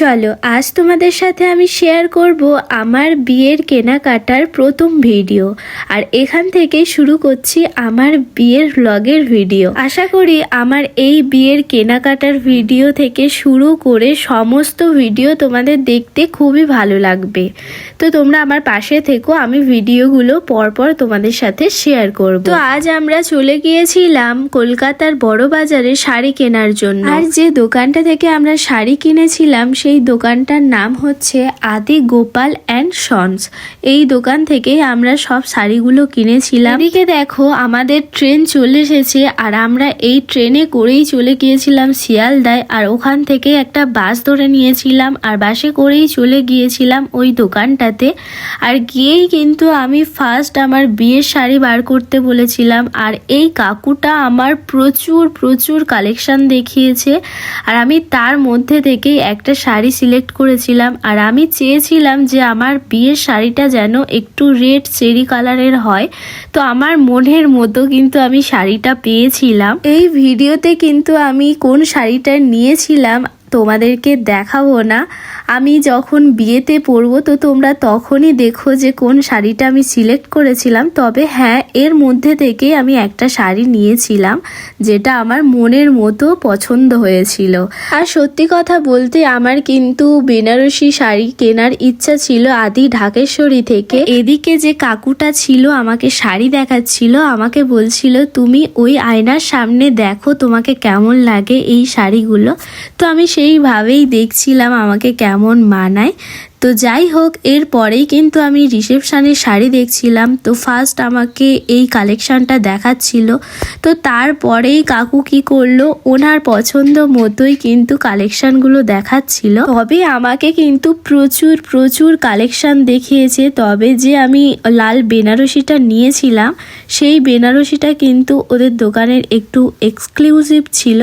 চলো, আজ তোমাদের সাথে আমি শেয়ার করব আমার বিয়ের কেনাকাটার প্রথম ভিডিও আর এখান থেকে শুরু করছি আমার বিয়ের ব্লগের ভিডিও আশা করি আমার এই বিয়ের কেনাকাটার ভিডিও থেকে শুরু করে সমস্ত ভিডিও তোমাদের দেখতে খুবই ভালো লাগবে। তো তোমরা আমার পাশে থেকো, আমি ভিডিওগুলো পরপর তোমাদের সাথে শেয়ার করব। তো আজ আমরা চলে গিয়েছিলাম কলকাতার বড় বাজারে শাড়ি কেনার জন্য। আর যে দোকানটা থেকে আমরা শাড়ি কিনেছিলাম সেই দোকানটার নাম হচ্ছে আদি গোপাল অ্যান্ড সন্স। এই দোকান থেকে আমরা সব শাড়িগুলো কিনেছিলাম। এদিকে দেখো, আমাদের ট্রেন চলে এসেছে আর আমরা এই ট্রেনে করেই চলে গিয়েছিলাম শিয়ালদায় আর ওখান থেকে একটা বাস ধরে নিয়েছিলাম আর বাসে করেই চলে গিয়েছিলাম ওই দোকানটাতে। আর গিয়েই কিন্তু আমি ফার্স্ট আমার বিয়ের শাড়ি বার করতে বলেছিলাম আর এই কাকুটা আমার প্রচুর প্রচুর কালেকশন দেখিয়েছে। আর আমি তার মধ্যে থেকেই একটা শাড়ি সিলেক্ট করেছিলাম আর আমি চেয়েছিলাম যে আমার বিয়ের শাড়িটা যেন একটু রেড চেরি কালারের হয়। তো আমার মনের মতো কিন্তু আমি শাড়িটা পেয়েছিলাম। এই ভিডিওতে কিন্তু আমি কোন শাড়িটা নিয়েছিলাম তোমাদেরকে দেখাবো না। আমি যখন বিয়েতে পরবো, তো তোমরা তখনই দেখো যে কোন শাড়িটা আমি সিলেক্ট করেছিলাম। তবে হ্যাঁ এর মধ্যে থেকে আমি একটা শাড়ি নিয়েছিলাম, যেটা আমার মনের মতো পছন্দ হয়েছিল। আর সত্যি কথা বলতে, আমার কিন্তু বেনারসি শাড়ি কেনার ইচ্ছা ছিল আদি ঢাকেশ্বরী থেকে। এদিকে যে কাকুটা ছিল, আমাকে শাড়ি দেখাচ্ছিল, আমাকে বলছিল, তুমি ওই আয়নার সামনে দেখো তোমাকে কেমন লাগে এই শাড়িগুলো। তো আমি সেইভাবেই দেখছিলাম আমাকে কেমন মানায় তো যাই হোক, এর পরেই কিন্তু আমি রিসেপশানে শাড়ি দেখছিলাম। তো ফার্স্ট আমাকে এই কালেকশানটা দেখাচ্ছিল। তো তারপরেই কাকু কি করল? ওনার পছন্দ মতোই কিন্তু কালেকশানগুলো দেখাচ্ছিল। তবে আমাকে কিন্তু প্রচুর প্রচুর কালেকশান দেখিয়েছে। তবে যে আমি লাল বেনারসিটা নিয়েছিলাম, সেই বেনারসিটা কিন্তু ওদের দোকানের একটু এক্সক্লুসিভ ছিল।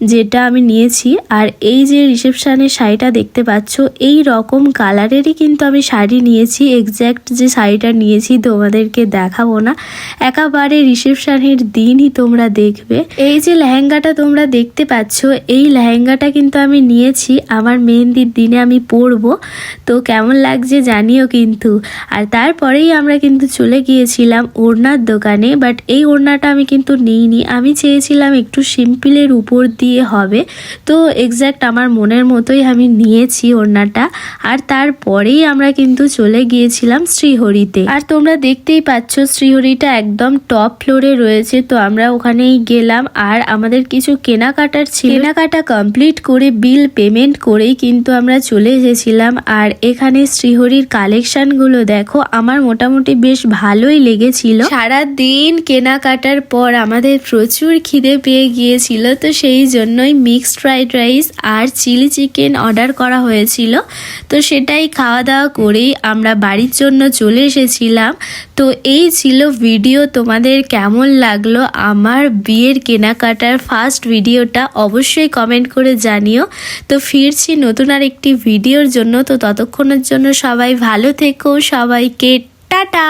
যেটা আমি নিয়েছি। আর এই যে রিসেপশানের শাড়িটা দেখতে পাচ্ছ, এই রকম কালারেরই কিন্তু আমি শাড়ি নিয়েছি। এক্স্যাক্ট যে শাড়িটা নিয়েছি তোমাদেরকে দেখাবো না। একেবারে রিসেপশানের দিনই তোমরা দেখবে। এই যে লেহেঙ্গাটা তোমরা দেখতে পাচ্ছ, এই লেহেঙ্গাটা কিন্তু আমি নিয়েছি। আমার মেহেন্দির দিনে আমি পরবো। তো কেমন লাগছে জানিও কিন্তু। আর তারপরেই আমরা কিন্তু চলে গিয়েছিলাম ওড়নার দোকানে। বাট এই ওড়নাটা আমি কিন্তু নিইনি। আমি চেয়েছিলাম একটু সিম্পলের উপর দিয়ে হবে। তো এক্স্যাক্ট আমার মনের মতোই আমি নিয়েছি ওড়নাটা। আর তারপরেই আমরা কিন্তু চলে গিয়েছিলাম শ্রীহরিতে। আর তোমরা দেখতেই পাচ্ছ শ্রীহরিটা একদম টপ ফ্লোরে রয়েছে। তো আমরা ওখানেই গেলাম। আর আমাদের কিছু কেনাকাটার ছিল। কেনাকাটা কমপ্লিট করে বিল পেমেন্ট করেই কিন্তু আমরা চলে এসেছিলাম। আর এখানে শ্রীহরির কালেকশনগুলো দেখো, আমার মোটামুটি বেশ ভালোই লেগেছিল। সারা দিন কেনাকাটার পর আমাদের প্রচুর খিদে পেয়ে গিয়েছিল। তো সেই জন্যই মিক্সড ফ্রাইড রাইস আর চিলি চিকেন অর্ডার করা হয়েছিল। তো সেটাই খাওয়া দাওয়া করেই আমরা বাড়ির জন্য চলে এসেছিলাম। তো এই ছিল ভিডিও তোমাদের কেমন লাগল আমার বিয়ের কেনাকাটার ফার্স্ট ভিডিওটা অবশ্যই কমেন্ট করে জানিও। তো ফিরছি নতুন আর একটি ভিডিওর জন্য। তো ততক্ষণের জন্য সবাই ভালো থেকো। সবাইকে টাটা!